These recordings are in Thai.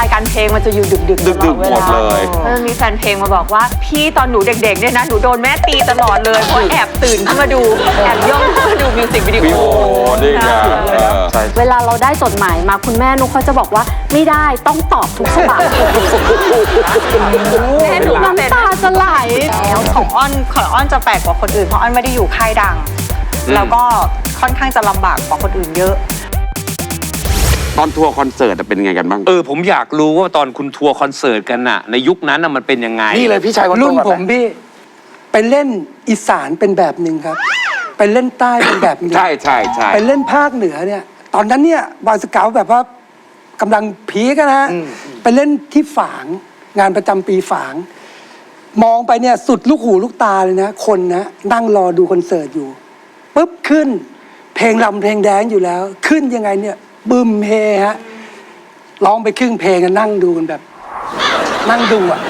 รายการเพลงมันจะอยู่ดึกๆดึกๆตลอเวาหมดเลยออมีแฟนเพลงมาบอกว่า พี่ตอนหนูเด็กๆเนี่ยนะหนูโดนแม่ตีตลอดเลยเพราะแอบตื่นขึ้นมาดูแอบย่องขึ้นมาดูมิวสิกวิดีวิโอโอนี่ไงเออเวลาเราได้จดหมายมาคุณแม่นุกเขาจะบอกว่าไม่ได้ต้องตอบทุกฉบับแม่หนูก็เป็น น้ำตาจะไหล แล้วของอ้อนของอ้อนจะแปลกกว่าคนอื่นเพราะอ้อนไม่ได้อยู่ค่ายดัง แล้วก็ค่อนข้างจะลำบากกว่าคนอื่นเยอะ ตอนทัวร์คอนเสิร์ตอะเป็นไงกันบ้าง เออผมอยากรู้ว่าตอนคุณทัวร์คอนเสิร์ตกันน่ะ ในยุคนั้นน่ะมันเป็นยังไง นี่เลยพี่ชายคนโตรุ่นก่อผมไหพี่ ไปเล่นอีสานเป็นแบบหนึ่งครับ ไปเล่นใต้เป็นแบบหนึ่งใช่ใช่ใช่ไปเล่นภาคเหนือเนี่ย ตอนนั้นเนี่ยบอยสเกาต์แบบว่ากำลังพีกันนะฮะไปเล่นที่ฝางงานประจำปีฝาง มองไปเนี่ยสุดลูกหูลูกตาเลยนะ คนนะนั่งรอดูคอนเสิร์ตอยู่ปุ๊บขึ้น เพลงลำเพลงแดงอยู่แล้ว ขึ้นยังไงเนี่ย บึมเฮฮะร้องไปครึ่งเพลงกันนั่งดูกันแบบ นั่งดูอะ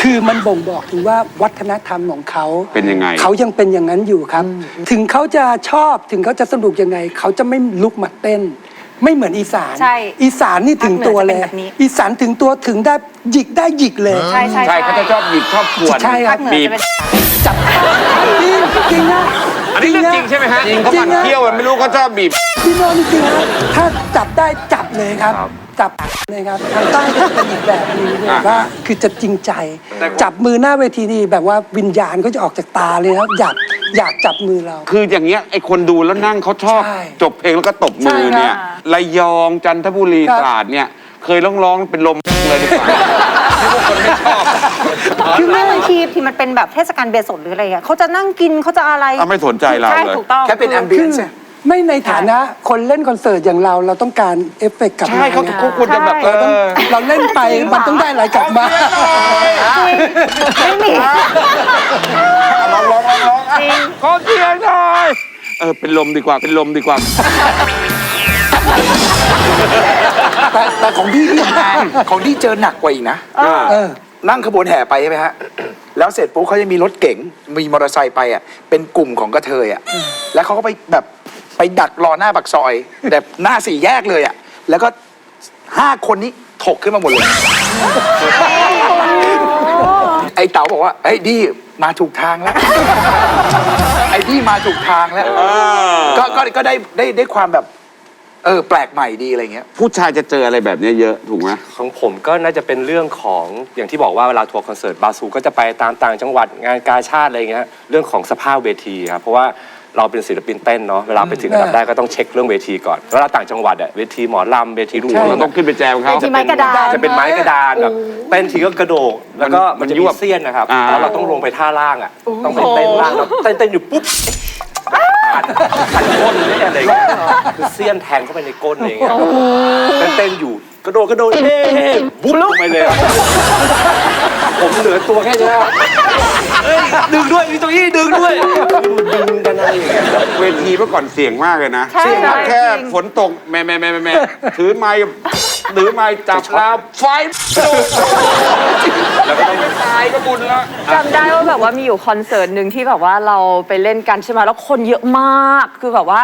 คือมันบ่งบอกถึงว่าวัฒนธรรมของเขาเป็นยังไง เขายังเป็นอย่างนั้นอยู่ครับ ถึงเขาจะชอบถึงเขาจะสนุกยังไง เขาจะไม่ลุกมาเต้น ไม่เหมือนอีสาน ใช่อีสานนี่ถึงตัวเลย ภาคเหนือจะเป็นแบบนี้อีสานถึงตัวถึงได้หยิกได้หยิกเลย ใช่ ใช่ใช่เขาจะชอบหยิบชอบขวน ใช่ครับ ภาคเหนือบีบจะเป็น จับจริงจริงนะ อันนี้เรื่องจริงใช่ไหมฮะจริงเขาปั่นเที่ยวมันไม่รู้เขาชอบบีบ พี่โน้องจริงๆนะถ้าจับได้จับเลยครับจับเลยครับทางใต้ก็จะเป็นอีกแบบหนึงแบบว่าคือจะจริงใจจับมือหน้าเวทีนี่แบบว่าวิญญาณก็จะออกจากตาเลยครับ อยากอยากจับมือเรา คืออย่างเงี้ยไอคนดูแล้วนั่งเขาชอบ ใช่จบเพลงแล้วก็ตบมือเนี่ยใช่ครับระยองจันทบุรีครับ ตราดเนี่ย เคยร้องร้องๆเป็นลมเลยดีกว่า ที่พวกคนไม่ชอบ คือแม่บางทีที่มันเป็นแบบเทศกาลเบียร์สดหรืออะไรเงี้ยเขาจะนั่งกินเขาจะอะไรเอาไม่สนใจเราใช่เลยถูกต้อง แค่เป็นแอมเบียนซ์ไม่ในฐานะคนเล่นคอนเสิร์ตอย่างเราเราต้องการเอฟเฟกต์กลับมาใช่เขาเขาควรจะแบบเอเราต้องอเราเล่นไปมันต้องได้อะไรกลับมา ไม่มีร้องร้องร้องร้องขอเสียงหน่อยเออเป็นลมดีกว่าเป็นลมดีกว่า แต่แต่ของพี่นี่ของพี่เจอหนักกว่าอีกนะเออ นั่งขบวนแห่ไปใช่ไหมฮะ แล้วเสร็จปุ๊บเขาจะมีรถเก๋ง มีมอเตอร์ไซค์ไปอะ เป็นกลุ่มของกระเทยอะ แล้วเขาก็ไปแบบไปดักรอหน้าปากซอยแบบหน้าสี่แยกเลยอะ แล้วก็ห้าคนนี้ถกขึ้นมาหมดเลย ไอ้เต๋าบอกว่าไอ้ยดีมาถูกทางแล้ว ไอ้ดีมาถูกทางแล้ว ก็ก็ก็ได้ได้ได้ความแบบ เออแปลกใหม่ดีอะไรเงี้ย ผู้ชายจะเจออะไรแบบเนี้ยเยอะถูกไหมของผมก็น่าจะเป็นเรื่องของอย่างที่บอกว่าเวลาทัวร์คอนเสิร์ตบาซูก็จะไปตามต่างจังหวัดงานกาชาติอะไรเงี้ยเรื่องของสภาพเวทีครับเพราะว่าเราเป็นศิลปินเต้นเนาะเวลาไปถึงระดับได้ก็ต้องเช็คเรื่องเวทีก่อนเวลาต่างจังหวัดอะเวทีหมอลำเวทีลูกใช่ทุ่งเราต้องขึ้นไปแจมเขาที่ไม้กระดานจะเป็นไม้กระดานแบบเต้นทีก็กระโดดแล้วก็มัมันนจะยั่มีวเสี้ยนนะครับอ่าแล้วเราต้องลงไปท่าล่างอะต้องไปเต้นล่างแล้วเต้นเต้นอยู่ปุ๊บ ขันขันก้นนี่อะไรอย่างเงี้ยคือเสี้ยนแทงเข้าไปในก้นอะไรอย่างเงี้ยเต้นเต้นอยู่กระโดดกระโดดเฮ้บุ๊บลงไปเลยอะผมเหลือตัวแค่นี้แล้วเอ้ยดึงด้วยมีตัวอี้ดึงด้วยดึงกันอะไรอย่างเงี้ยเวทีเมื่อก่อนเสี่ยงมากเลยนะ ใช่เสี่ยงมากใช่แค่จริงฝนตกแม่แม่แม่แม่แม่ถือไม้ ถือไม้จับแล้วไฟแล้วก็ต้องตายก็บุญแล้วจำได้ว่าแบบว่ามีอยู่คอนเสิร์ตหนึ่งที่แบบว่าเราไปเล่นกันใช่ไหมแล้วคนเยอะมาก คือแบบว่า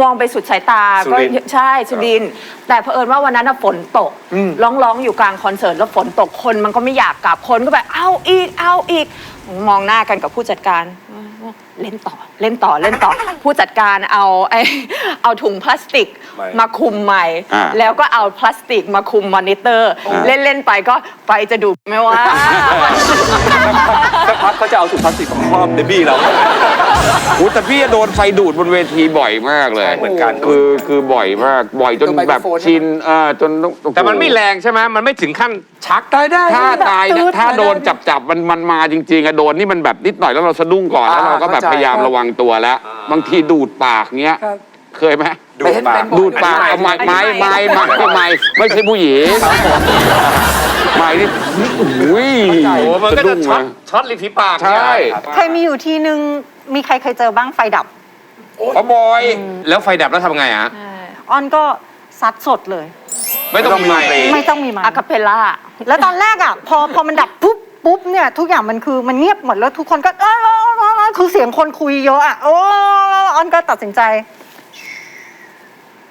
มองไปสุดสายตาสุก็รินทร์ ใช่สุรินทร์แต่เผอิญว่าวันนั้นน่ะฝนตกร้องร้องๆอยู่กลางคอนเสิร์ตแล้วฝนตกคนมันก็ไม่อยากกลับคนก็แบบเอาอีกเอาอีก มองหน้ากันกับผู้จัดการเล่นต่อเล่นต่อเล่นต่อ ผู้จัดการเอาไอเอาถุงพลาสติกไม่มาคุมใหม่ อ่าแล้วก็เอาพลาสติกมาคุมมอนิเตอร์เล่นเล่นๆไปก็ไฟจะดูดไหม่ว่า สักพักเขาจะเอาถุงพลาสติกมาครอบเดบี้เรา โอ้แต่พี่โดนไฟดูดบนเวทีบ่อยมากเลยเหมือนกัน คือคือบ่อยมากบ่อยจนตัวไมโครแบบโฟนใช่ไหมชินเออจนต้องโอ้โหแต่มันไม่แรงใช่ไหมมันไม่ถึงขั้นชักตายได้ ถ้าตายเนี่ยถ้าโดนจับจับมันมันมาจริง ๆอะโดนนี่มันแบบนิดหน่อยแล้วเราสะดุ้งก่อนแล้วเราก็แบบพยายามระวังตัวแล้ว บางทีดูดปากเงี้ย ครับ เคยไหมดูดปาก ดูดปากเอาไม้ไม้ไม้ไม้ไม้ไม่ใช่ผู้หญิงไม้นี่โอ้ยโอ้มันก็สะดุ้จะงช็อตนะช็อตริมฝีปากใช่ครับเคยมีอยู่ทีนึง มีใครเคยเจอบ้างไฟดับเพราะบอยแล้วไฟดับแล้วทำไงฮะอ้อนก็ซัดสดเลย ไม่ต้องมีดนตรีไม่ต้องมีมันอะคาเพลล่า แล้วตอนแรกอะ พอพอมันดับปุ๊บปุ๊บเนี่ย ทุกอย่างมันคือมันเงียบหมดแล้วทุกคนก็เออเออเออเออ คือเสียงคนคุยเยอะอะโอ้ออนก็ตัดสินใจ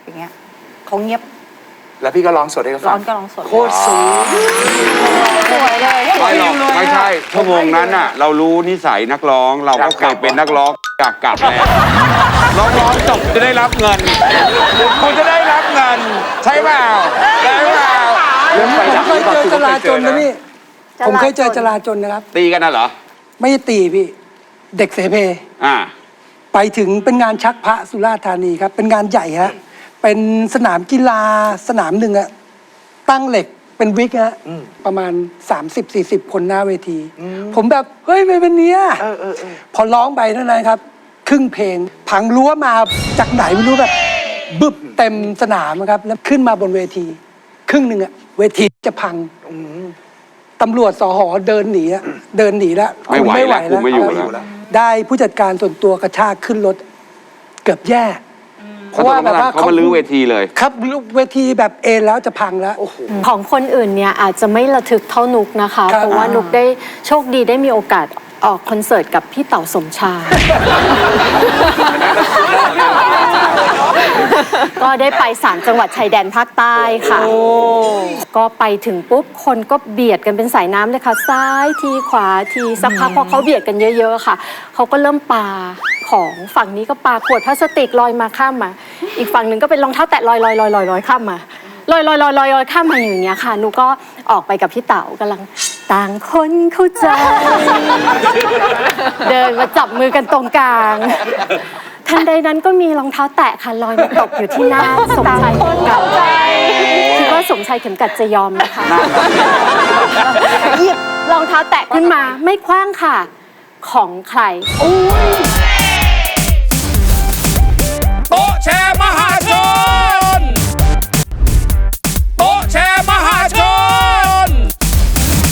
อย่างเงี้ยเขาเงียบ แล้วพี่ก็ร้องสดให้เขาแล้วฟัองอนก็ร้องสดโคตรสูงสวยเลย ไม่หรอกไม่ใช่ชั่วโมงนั้นน่ะ เรารู้นิสัยนักร้องเราก็เคยเป็นนักร้องกลับกลับแล้วร้องร้องจบจะได้รับเงินคุณจะได้รับเงิน ใช่เปล่าใช่เปล่าผมเคยเจอจราจนนะพี่ ผมเคยเจอจราจนนะครับ ตีกันน่ะเหรอ ไม่ได้ตีพี่ เด็กเสเพ อ่า ไปถึงเป็นงานชักพระสุราษฎร์ธานีครับ เป็นงานใหญ่ฮะเป็นสนามกีฬาสนามหนึ่งอะตั้งเหล็กเป็นวิกฮะประมาณ 30-40 คนหน้าเวที ผมแบบ เฮ้ยไม่เป็นเนี้ยพอร้องไปเท่านั้นครับ ครึ่งเพลงพังรั้วมาจากไหนไม่รู้แบบ บึบเต็มสนามครับ แล้วขึ้นมาบนเวที ครึ่งหนึ่งอะเวทีจะพังตำรวจสหอเดินหนีอะเดินหนีแล้วไม่ไหวแล้วคุมไม่อยู่แล้ว ได้ผู้จัดการส่วนตัวกระชากขึ้นรถเกือบแย่ เพราะว่าแบบว่าเขามาลื้อเวทีเลย ครับเวทีแบบเอนแล้วจะพังแล้ว ของคนอื่นเนี่ยอาจจะไม่ระทึกเท่านุกนะคะ ครับ เพราะว่านุกได้โชคดีได้มีโอกาสออกคอนเสิร์ตกับพี่เต๋าสมชาย ก็ได้ไปสามจังหวัดชายแดนภาคใต้ค่ะ ก็ไปถึงปุ๊บคนก็เบียดกันเป็นสายน้ำเลยค่ะ ซ้ายทีขวาทีสักพักพอเขาเบียดกันเยอะๆค่ะ เขาก็เริ่มปาของฝั่งนี้ก็ปาขวดพลาสติกลอยมาข้ามมา อีกฝั่งหนึ่งก็เป็นรองเท้าแตะลอยลอยลอยลอยลอยข้ามมาลอยลอยลอยลอยลอยข้ามมาอย่างเงี้ยค่ะหนูก็ออกไปกับพี่เต๋ากำลังต่างคนเข้าใจ เดินมาจับมือกันตรงกลาง ทันใดนั้นก็มีรองเท้าแตะค่ะลอยมาตกอยู่ที่หน้าสมชายเข็มกัดคิดว่าสมชายเข็มกัดจะยอมนะคะหยิบรองเท้าแตะขึ้นมาไม่คว้างค่ะ ของใคร โต๊ะแชร์มหาชน โต๊ะแชร์มหาชน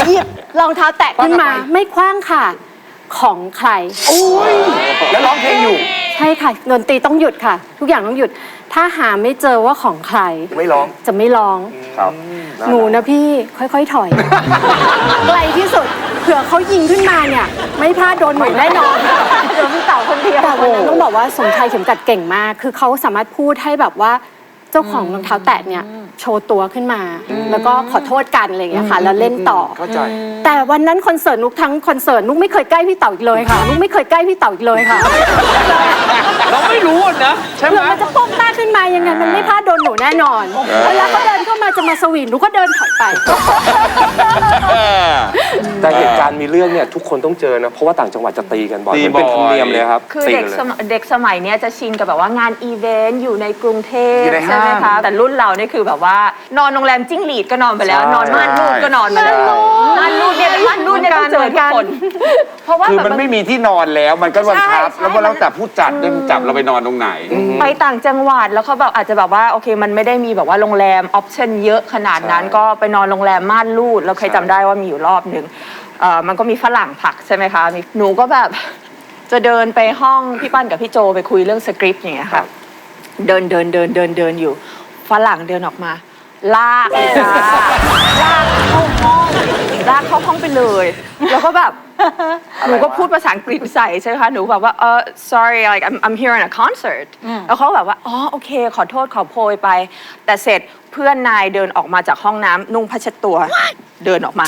หยิบรองเท้าแตะขึ้นมาไม่คว้างค่ะ ของใคร แล้วร้องเพลงอยู่ ใช่ค่ะดนตรีต้องหยุดค่ะ ทุกอย่างต้องหยุด ถ้าหาไม่เจอว่าของใคร ไม่ร้อง จะไม่ร้อง ครับหนูนะพี่ค่อยๆถอย ไกลที่สุดเผื่อเขายิงขึ้นมาเนี่ย ไม่พลาดโดนหนูแน่นอนโดนพี่เต่าคนเดียวแต่วันนั้นต้องบอกว่าสมชายเข็มกัดเก่งมาก คือเขาสามารถพูดให้แบบว่าเจ้าของรองเท้าแตะเนี่ย โชว์ตัวขึ้นมา แล้วก็ขอโทษกันอะไรอย่างเงี้ยค่ะ แล้วเล่นต่อ เข้าใจ แต่วันนั้นคอนเสิร์ตนุกทั้งคอนเสิร์ตนุกไม่เคยใกล้พี่เต่าอีกเลยค่ะนุกไม่เคยใกล้พี่เต่าอีกเลยค่ะ เราไม่รู้อะนะใช่ไหม เผื่อมันจะโป้งหน้าขึ้นมายังไงมันไม่พลาดโดนหนูแน่นอนเวลาเขาเดินเข้ามาจะมาสวีทหนูก็เดินถอยไป แต่เหตุการณ์มีเรื่องเนี่ยทุกคนต้องเจอนะ เพราะว่าต่างจังหวัดจะตีกันบ่อยตีมันเป็นธรรมเนียมเลยครับคือตีเด็กนลย สมเด็กสมัยเนี้ยจะชินกับแบบว่างานอีเวนต์อยู่ในกรุงเทพอยู่ในใช่ไหมห้างคะแต่รุ่นเราเนี่ยคือแบบว่านอนโรงแรมจิ้งหรีดก็นอนไปแล้ว ใช่ นอนม่านรูดก็นอนไปแล้วม่านรูดเนี่ยม่านรูดเนี่ยต้องเจอทุกคนเพราะว่าคือแบบมันไม่มีที่นอนแล้วมันก็บังคับใช่แล้วก็แล้วแต่ผู้จัดด้วยมันจับเราไปนอนตรงไหน ไปต่างจังหวัดแล้วเขาแบบอาจจะแบบว่าโอเค มันไม่ได้มีแบบว่าโรงแรมออปชั่นเยอะขนาดนั้น ก็ไปนอนโรงแรมม่านรูดเราเคยจำได้ว่ามีอยู่รอบหนึ่งเอ่อมันก็มีฝรั่งผลักใช่ไหมคะมีหนูก็แบบ จะเดินไปห้องพี่ปั้นกับพี่โจไปคุยเรื่องสคริปต์อย่างเงี้ยค่ะ เดินเดินเดินเดินเดินอยู่ฝรั่งเดินออกมา ลากเลยจ้าลากเข้าห้อง ลากเข้าห้องไปเลย แล้วก็แบบ หนูก็พูดภาษาอังกฤษใส่ใช่ไหมคะ หนูแบบว่าเออ sorry like I'm I'm here in a concert แล้วเขาก็แบบว่า อ๋อ โอเค ขอโทษขอโพยไป แต่เสร็จเพื่อนนายเดินออกมาจากห้องน้ำนุ่งผ้าเช็ดตัว เดินออกมา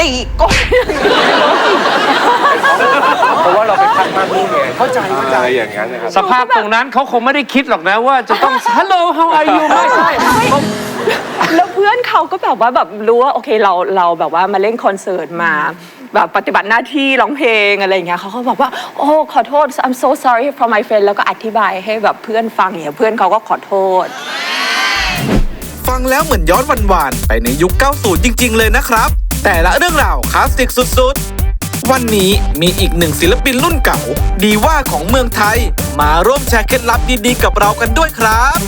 ตีก้น เพราะว่าเราไปพักมากนี่ไงเข้าใจเข้าใจอย่างนั้นนะครับ สภาพตรงนั้นเขาคงไม่ได้คิดหรอกนะว่าจะต้อง Hello how are you ไม่ใช่ แล้วเพื่อนเขาก็แบบว่าแบบรู้ว่าโอเคเราเราแบบว่ามาเล่นคอนเสิร์ตมาแบบปฏิบัติหน้าที่ร้องเพลงอะไรอย่างเงี้ยเขาก็บอกว่าโอ้ขอโทษ I'm so sorry for my friend แล้วก็อธิบายให้แบบเพื่อนฟังเงี้ยเพื่อนเขาก็ขอโทษ ฟังแล้วเหมือนย้อนวันๆไปในยุค 90 จริง ๆ เลยนะครับ แต่ละเรื่องราวคลาสสิกสุดๆ วันนี้มีอีกหนึ่งศิลปินรุ่นเก่า ดีว่าของเมืองไทย มาร่วมแชร์เคล็ดลับดีๆ กับเรากันด้วยครับ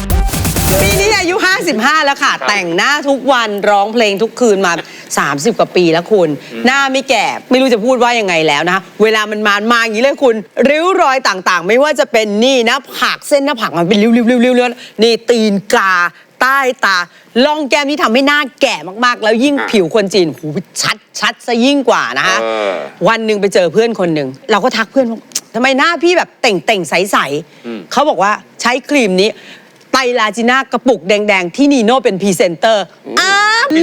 ปีนี้อายุ 55 แล้วค่ะ แต่งหน้าทุกวันร้องเพลงทุกคืนมา 30 กว่าปีแล้วคุณ หน้าไม่แก่ไม่รู้จะพูดว่ายังไงแล้วนะคะเวลามันมามาอย่างนี้เลยคุณ ริ้วรอยต่างๆ ไม่ว่าจะเป็นนี่หน้าผากเส้นหน้าผากมันเป็นริ้วๆๆๆๆนี่ตีนกา ใต้ตาล่องแก้มที่ทำให้หน้าแก่มากๆ แล้วยิ่งอะผิวคนจีนหูชัดชัดซะยิ่งกว่านะคะเออ วันหนึ่งไปเจอเพื่อนคนหนึ่งเราก็ทักเพื่อนว่าทำไมหน้าพี่แบบเต่งเต่งๆใสอืมๆเขาบอกว่าใช้ครีมนี้ ไตรลาจิน่ากระปุกแดง ๆ ที่นีโน่เป็นพรีเซนเตอร์อ้า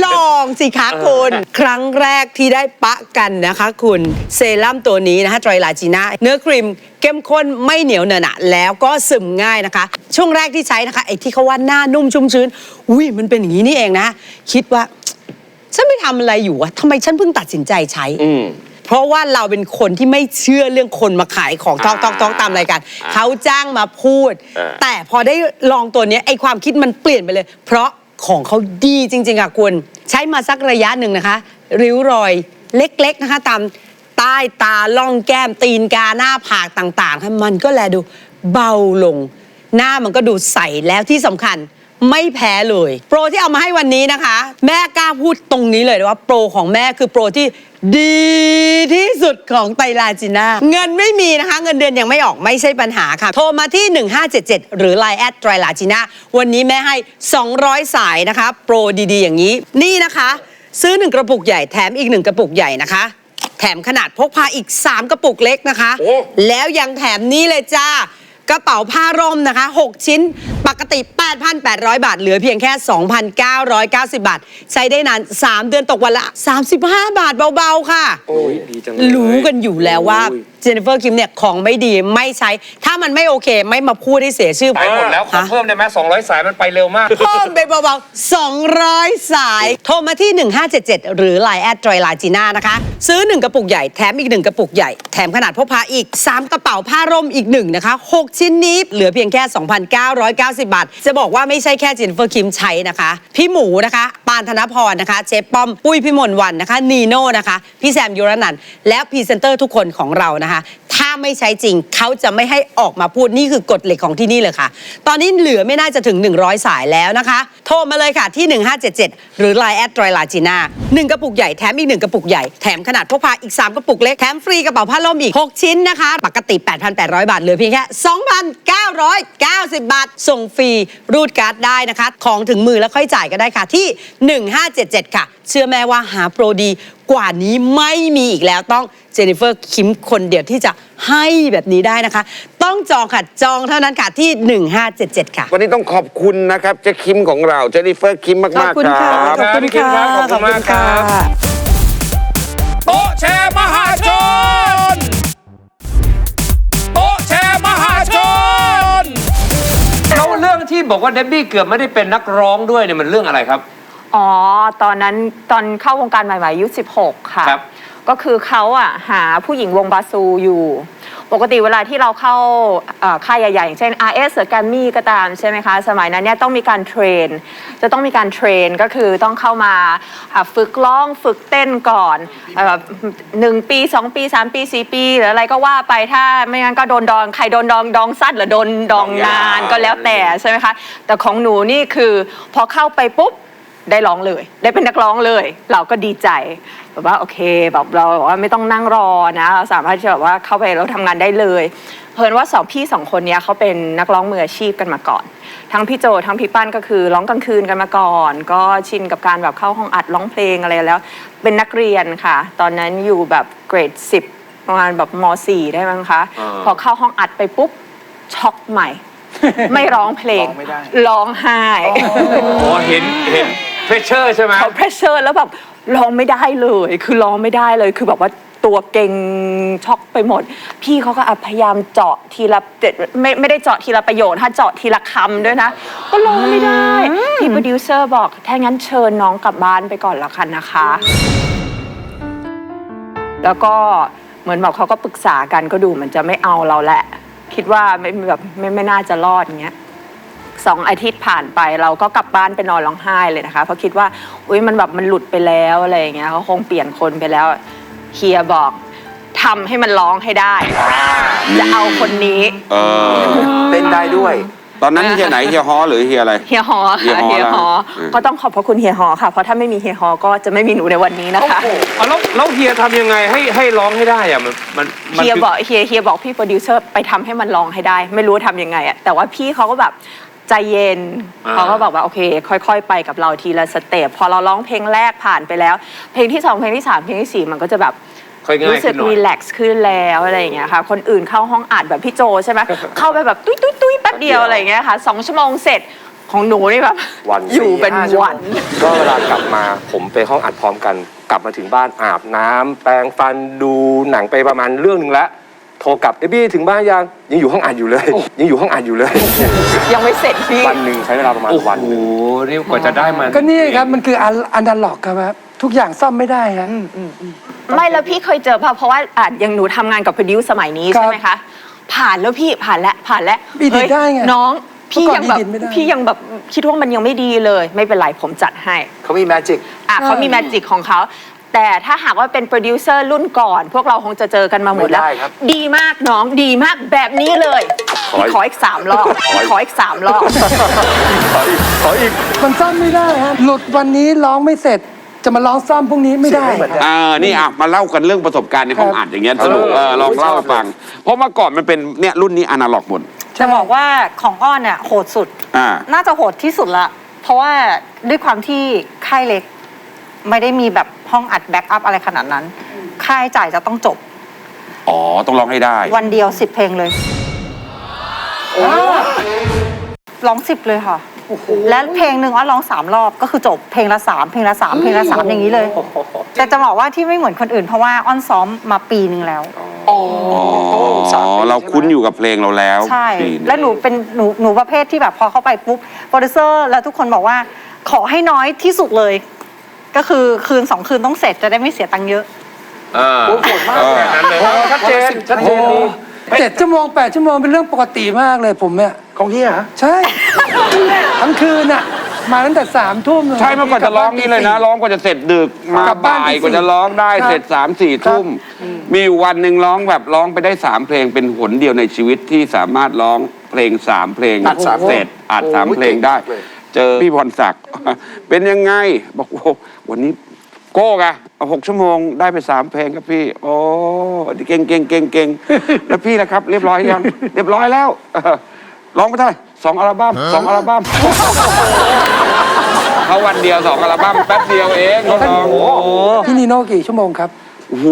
ลองสิคะคุณ ครั้งแรกที่ได้ปะกันนะคะคุณ เซรั่มตัวนี้นะคะไตรลาจิน่าเนื้อครีมเข้มข้นไม่เหนียวเหนอะหนะแล้วก็ซึมง่ายนะคะ ช่วงแรกที่ใช้นะคะไอ้ที่เขาว่าหน้านุ่มชุ่มชื้น อุ้ยมันเป็นอย่างนี้นี่เองนะ คิดว่า ฉันไม่ทำอะไรอยู่วะทำไมฉันเพิ่งตัดสินใจใช้อืม เพราะว่าเราเป็นคนที่ไม่เชื่อเรื่องคนมาขายของท้องท้องท้องตามรายการเขาจ้างมาพูดเออแต่พอได้ลองตัวเนี้ยไอความคิดมันเปลี่ยนไปเลย เพราะของเขาดีจริง ๆค่ะคุณ ใช้มาสักระยะหนึ่งนะคะ ริ้วรอยเล็กๆนะคะตามใต้ตาล่องแก้มตีนกาหน้าผากต่างๆค่ะมันก็แลดูเบาลง หน้ามันก็ดูใสแล้วที่สำคัญไม่แพ้เลย โปรที่เอามาให้วันนี้นะคะ แม่กล้าพูดตรงนี้เลยว่าโปรของแม่คือโปรที่ ดีที่สุดของไตรลาจิน่าเงินไม่มีนะคะ เงินเดือนยังไม่ออกไม่ใช่ปัญหาค่ะ โทรมาที่ 1577 หรือ Line แอดไตรลาจิน่าวันนี้แม่ให้ 200 สายนะคะ โปรดีๆ อย่างนี้ นี่นะคะ ซื้อ 1 กระปุกใหญ่แถมอีก 1 กระปุกใหญ่นะคะ แถมขนาดพกพาอีก 3 กระปุกเล็กนะคะโอ้แล้วยังแถมนี่เลยจ้ากระเป๋าผ้าร่มนะคะ 6 ชิ้น ปกติ 8,800 บาท เหลือเพียงแค่ 2,990 บาท ใช้ได้นาน 3 เดือนตกวันละ 35 บาทเบา ๆ ค่ะ โอ้ยดีจังเลย รู้กันอยู่แล้วว่าโอ้ย เจนนิเฟอร์คิมเนี่ยของไม่ดีไม่ใช้ ถ้ามันไม่โอเคไม่มาพูดให้เสียชื่อไปหมดแล้วขอฮะเพิ่มได้ไหม200สายมันไปเร็วมาก เพิ่มไปเบาๆ200 สาย โทรมาที่ 1577 หรือ Line แอดไตรลาจีน่านะคะ ซื้อ 1 กระปุกใหญ่ แถมอีก 1 กระปุกใหญ่ แถมขนาดพกพาอีก 3 กระเป๋าผ้าร่มอีก 1 นะคะ 6 ชิ้นนี้เหลือเพียงแค่ 2,990บาท จะบอกว่าไม่ใช่แค่เจนนิเฟอร์คิมใช้นะคะ พี่หมูนะคะ ปานธนพรนะคะเจ๊ป้อม ปุ้ยพี่มนวันนะคะ นีโน่นะคะ พี่แซมยุรนันท์และพรีเซนเตอร์ทุกคนของเรานะคะ ถ้าไม่ใช้จริงเขาจะไม่ให้ออกมาพูดนี่คือกฎเหล็กของที่นี่เลยค่ะ ตอนนี้เหลือไม่น่าจะถึง 100 สายแล้วนะคะ โทรมาเลยค่ะที่ 1577 หรือ Line แอดไตรลาจีน่า1กระปุกใหญ่แถมอีก 1 กระปุกใหญ่ แถมขนาดพกพาอีก 3 กระปุกเล็ก แถมฟรีกระเป๋าผ้าล่มอีก 6 ชิ้นนะคะ ปกติ 8,800 บาทเหลือเพียงแค่ 2,990 บาท ส่งฟรีรูดการ์ดได้นะคะ ของถึงมือแล้วค่อยจ่ายก็ได้ค่ะที่ 1577 ค่ะเชื่อแม่ว่าหาโปรดีกว่านี้ไม่มีอีกแล้วต้องเจนนิเฟอร์คิมคนเดียวที่จะให้แบบนี้ได้นะคะ ต้องจองค่ะ จองเท่านั้นค่ะ ที่ 1577 ค่ะ วันนี้ต้องขอบคุณนะครับเจ๊คิมของเราเจนนิเฟอร์คิมมากขอบๆคุณคค่ะรับขอบคุณค่ะขอบคุณมากครับโต๊ะแชร์มหาชนโต๊ะแชร์มหาชนแล้วเรื่องที่บอกว่าเดบบี้เกือบไม่ได้เป็นนักร้องด้วยเนี่ยมันเรื่องอะไรครับ อ๋อ ตอนนั้นตอนเข้าวงการใหม่ๆอายุ16 ค่ะ ครับ ก็คือเขาอะหาผู้หญิงวงบาซูอยู่ ปกติเวลาที่เราเข้าเอ่อค่ายใหญ่ๆอย่างเช่น RS หรือ g r a m m y ก็ตามใช่ไหมคะ สมัยนั้นเนี่ยต้องมีการเทรน จะต้องมีการเทรนก็คือต้องเข้ามาอะฝึกร้องฝึกเต้นก่อนเอ่อหนึ่งปีสองปีสามปีสี่ปี หรืออะไรก็ว่าไปถ้าไม่งั้นก็โดนดองใครโดนดองดองสั้นหรือโดนดองนานก็แล้วแต่ ใช่ไหมคะ แต่ของหนูนี่คือพอเข้าไปปุ๊บ ได้ร้องเลย ได้เป็นนักร้องเลย เราก็ดีใจแบบว่าโอเคแบบเราบอกว่าไม่ต้องนั่งรอนะเราสามารถที่จะแบบว่าเข้าไปแล้วทำงานได้เลย เพิ่นว่าสองพี่สองคนเนี้ยเขาเป็นนักร้องมืออาชีพกันมาก่อน ทั้งพี่โจทั้งพี่ปั้นก็คือร้องกลางคืนกันมาก่อน ก็ชินกับการแบบเข้าห้องอัดร้องเพลงอะไรแล้ว เป็นนักเรียนค่ะ ตอนนั้นอยู่แบบเกรด10ประมาณแบบม .4 ได้มั้งคะ อ่า พอเข้าห้องอัดไปปุ๊บช็อกใหม่ ไม่ร้องเพลงร้องไม่ได้ ร้องไห้โอ้เห็นเห็น เพรสเชอร์ใช่ไหม เขาเพรสเชอร์แล้วแบบร้องไม่ได้เลย คือร้องไม่ได้เลย คือแบบว่าตัวเก่งช็อกไปหมด พี่เขาก็อะพยายามเจาะทีละไม่ไม่ได้เจาะทีละประโยคถ้าเจาะทีละคำด้วยนะ ก็ร้องไม่ได้พี่โปรดิวเซอร์บอกถ้างั้นเชิญน้องกลับบ้านไปก่อนละกันนะคะ แล้วก็เหมือนแบบเขาก็ปรึกษากันก็ดูเหมือนจะไม่เอาเราแหละ คิดว่าไม่แบบไม่ไม่น่าจะรอดอย่างเงี้ย สองอาทิตย์ผ่านไป เราก็กลับบ้านไปนอนร้องไห้เลยนะคะ เพราะคิดว่าอุ้ยมันแบบมันหลุดไปแล้วอะไรอย่างเงี้ยเขาคงเปลี่ยนคนไปแล้วเฮียบอกทำให้มันร้องให้ได้ จะเอาคนนี้เออเต้นได้ด้วย ตอนนั้นเฮียไหนเฮียฮอหรือเฮียอะไร เฮียฮอเฮียค่ะฮอเฮียฮออืมก็ต้องขอบพระคุณเฮียฮอค่ะเพราะถ้าไม่มีเฮียฮอก็จะไม่มีหนูในวันนี้นะคะ เอาแล้วแล้วเฮียทำยังไงให้ให้ร้องให้ได้อะมันมันมัน เฮียคืบอกเฮียเฮียบอกพี่โปรดิวเซอร์ไปทำให้มันร้องให้ได้ ไม่รู้ทำยังไงอะแต่ว่าพี่เขาก็แบบ ใจเย็นอ่า เขาก็บอกว่าโอเค ค่อย ๆ ไปกับเราทีละสเต็ปพอเราร้องเพลงแรกผ่านไปแล้ว เพลงที่สองเพลงที่สามเพลงที่สี่มันก็จะแบบ ค่อยง่ายรู้สึขึ้กนหน่อยรีแลกซ์ขึ้นแล้วอะไรอย่างเงี้ยค่ะ คนอื่นเข้าห้องอัดแบบพี่โจใช่ไหม เข้าไปแบบตุ้ยตุ้ยตุ้ยแป๊บเดียวอะไรอย่างเงี้ยค่ะสองชั่วโมงเสร็จของหนูนี่แบบวันอยู่เป็นสี่ห้าชั่วโมง วัน ก็เวลากลับมาผมไปห้องอัดพร้อมกัน กลับมาถึงบ้านอาบน้ำแปรงฟันดูหนังไปประมาณเรื่องหนึ่งแล้ว โทรกลับเอบี้ถึงบ้านยังยังอยู่ห้องอัดอยู่เลย ยังอยู่ห้องอัดอยู่เลย ยังไม่เสร็จพี่ วันหนึ่งใช้เวลาประมาณโอ้โหวันหนึ่งนี่กว่าจะได้มันก็นี่ครับมันคืออันดันล็อกครับ ทุกอย่างซ่อมไม่ได้ฮะ ไม่แล้วพี่เคยเจอป่ะเพราะว่าอะอย่างหนูทำงานกับโปรดิวสมัยนี้ครับใช่ไหมคะ ผ่านแล้วพี่ผ่านแล้วผ่านแล้วอีดิทเฮ้ยได้ไงน้องพี่เมื่อก่อนยังแบบอีดิทไม่ได้ พี่ยังแบบคิดว่ามันยังไม่ดีเลย ไม่เป็นไรผมจัดให้ เขามีแมจิก อะเขามีแมจิกของเขา แต่ถ้าหากว่าเป็นโปรดิวเซอร์รุ่นก่อน พวกเราคงจะเจอกันมาหมดแล้ว ไม่ได้ครับ ดีมากน้องดีมากแบบนี้เลยพี่ขออีกสามรอบพี่ขออีกสามรอบมันซ่อมไม่ได้ฮะหลุดวันนี้ร้องไม่เสร็จ จะมาร้องซ่อมพรุ่งนี้ไม่ได้เสียงไม่เหมือนกันเออนี่อะมาเล่ากันเรื่องประสบการณ์ในห้องอัดอย่างเงี้ยสนุกเออลองเล่าให้ฟัง เพราะเมื่อก่อนมันเป็นเนี่ยรุ่นนี้อนาล็อกหมด จะบอกว่าของอ้อนเนี่ยโหดสุด อ่า น่าจะโหดที่สุดละ เพราะว่าด้วยความที่ค่ายเล็ก ไม่ได้มีแบบ ห้องอัดแบ็กอัพอะไรขนาดนั้น ค่ายจ่ายจะต้องจบ อ๋อ ต้องร้องให้ได้ วันเดียวสิบเพลงเลยร้องสิบเลยค่ะ และเพลงหนึ่งอ้อนร้องสามรอบก็คือจบเพลงละสามเพลงละสามเพลงละสามอย่างนี้เลย แต่จะบอกว่าที่ไม่เหมือนคนอื่นเพราะว่าอ้อนซ้อมมาปีหนึ่งแล้ว อ๋อ เราคุ้นอยู่กับเพลงเราแล้วใช่ปีนึงและหนูเป็นหนูหนูประเภทที่แบบพอเข้าไปปุ๊บโปรดิวเซอร์แล้วทุกคนบอกว่าขอให้น้อยที่สุดเลย ก็คือคืนสองคืนต้องเสร็จจะได้ไม่เสียตังค์เยอะ อ่าโอ้โหดมากเลยนั้นเลยชัดเจนชัดเจนดีเจ็ดชั่วโมงแปดชั่วโมงเป็นเรื่องปกติมากเลยผมเนี่ย ของเฮียฮะใช่ ทั้งคืนอะ มาตั้งแต่สามทุ่มเลยใช่เมื่อก่อนจะร้องนี่เลยนะร้องกว่าจะเสร็จดึกมากลับบ้านบ่ายตีสี่กว่าจะร้องได้ครับเสร็จสามสี่ทุ่ม มีอยู่วันหนึ่งร้องแบบร้องไปได้สามเพลงเป็นหนเดียวในชีวิตที่สามารถร้องเพลงสามเพลงอัดสามเสร็จอัดสามโอ้โหเพลงได้เก่งมากเลยเจอพี่พรศักดิ์ เป็นยังไงบอกโอ้ วันนี้โก้กะเอาหกชั่วโมงได้ไปสามเพลงครับพี่ โอ้เก่งเก่งเก่งเก่งแล้วพี่นะครับ เรียบร้อยยังเรียบร้อยแล้วเออร้องไปเท่าไหร่สองอัลบั้มสองอัลบั้มเขาวันเดียวสองอัลบั้มแป๊บเดียวเองเขาร้องโอ้โหพี่นีโน่กี่ชั่วโมงครับห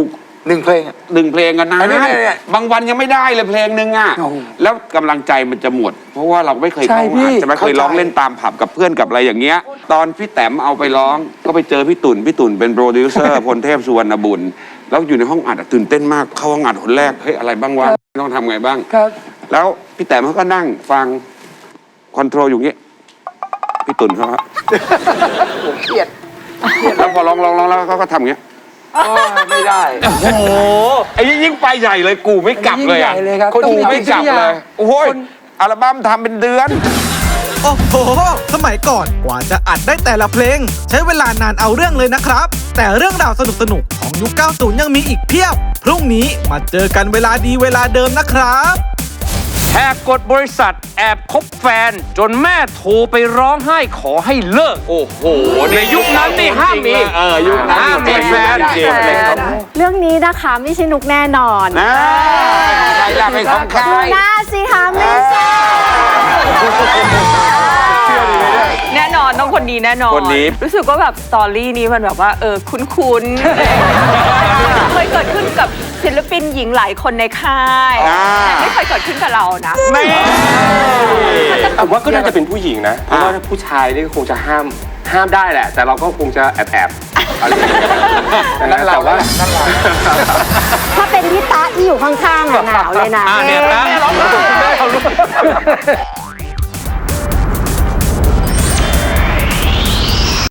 นึ่งเพลงอะ หนึ่งเพลงกันนะอันนี้เนี่ยบางวันยังไม่ได้เลยเพลงหนึ่งอะโอ้โหแล้วกำลังใจมันจะหมด เพราะว่าเราไม่เคยใช่เข้าพี่มาจะไม่เคยร้องเล่นตามผับกับเพื่อนกับอะไรอย่างเงี้ย ตอนพี่แต้มเอาไปร้องก็ไปเจอพี่ตุ่นพี่ตุ่นเป็นโปรดิวเซอร์ พลเทพสุวรรณบุญแล้วอยู่ในห้องอัดอะตื่นเต้นมากเข้าห้องอัดคนแรกเฮ้ยอะไรบ้างวะต้องทำไงบ้าง ครับ แล้วพี่แต้มเขาก็นั่งฟังคอนโทรลอยู่อย่างงี้พี่ตุ่นเขาฮะผมเครียดแล้วพอร้องร้องร้องแล้วเขาก็ทำอย่างเงี้ยอ้อ ไม่ได้ โอ้โหไอ้นี่ยิ่งไปใหญ่เลยกูไม่กลับเลยอะยิ่งใหญ่เลยครับกูต้องมีไม่กลับจิตวิทยาเลย โอ้โหยอัลบั้มทำเป็นเดือน โอ้โห สมัยก่อนกว่าจะอัดได้แต่ละเพลง ใช้เวลานานเอาเรื่องเลยนะครับ แต่เรื่องราวสนุกๆของยุค 90 ยังมีอีกเพียบ พรุ่งนี้มาเจอกันเวลาดีเวลาเดิมนะครับ แหกกฎบริษัทแอบคบแฟน จนแม่โทรไปร้องไห้ขอให้เลิก โอ้โหในยุคนั้นนี่ห้ามมีเออยุคนั้นห้ามมีแฟนจริงๆเป็นของเรื่องนี้นะคะไม่ใช่นุกแน่นอนนะของใครล่ะเป็นของใครดูหน้าสิคะไม่ใช่แน่นอนต้องคนนี้แน่นอนคนนี้รู้สึกว่าแบบสตอรี่นี้มันแบบว่าเออคุ้นๆเคยเกิดขึ้นกับ ศิลปินหญิงหลายคนในค่าย อ่า แต่ไม่เคยเกิดขึ้นกับเรานะ ไม่ผมว่าก็น่าจะเป็นผู้หญิงนะ เพราะว่าผู้ชายนี่ก็คงจะห้ามห้ามได้แหละ แต่เราก็คงจะแอบแอบๆอะไรอย่างเงี้ยนะแต่ว่าถ้าเป็นพี่ตาที่อยู่ข้างๆอะหนาวเลยนะ อ่าเนี่ยนะแม่ร้องไห้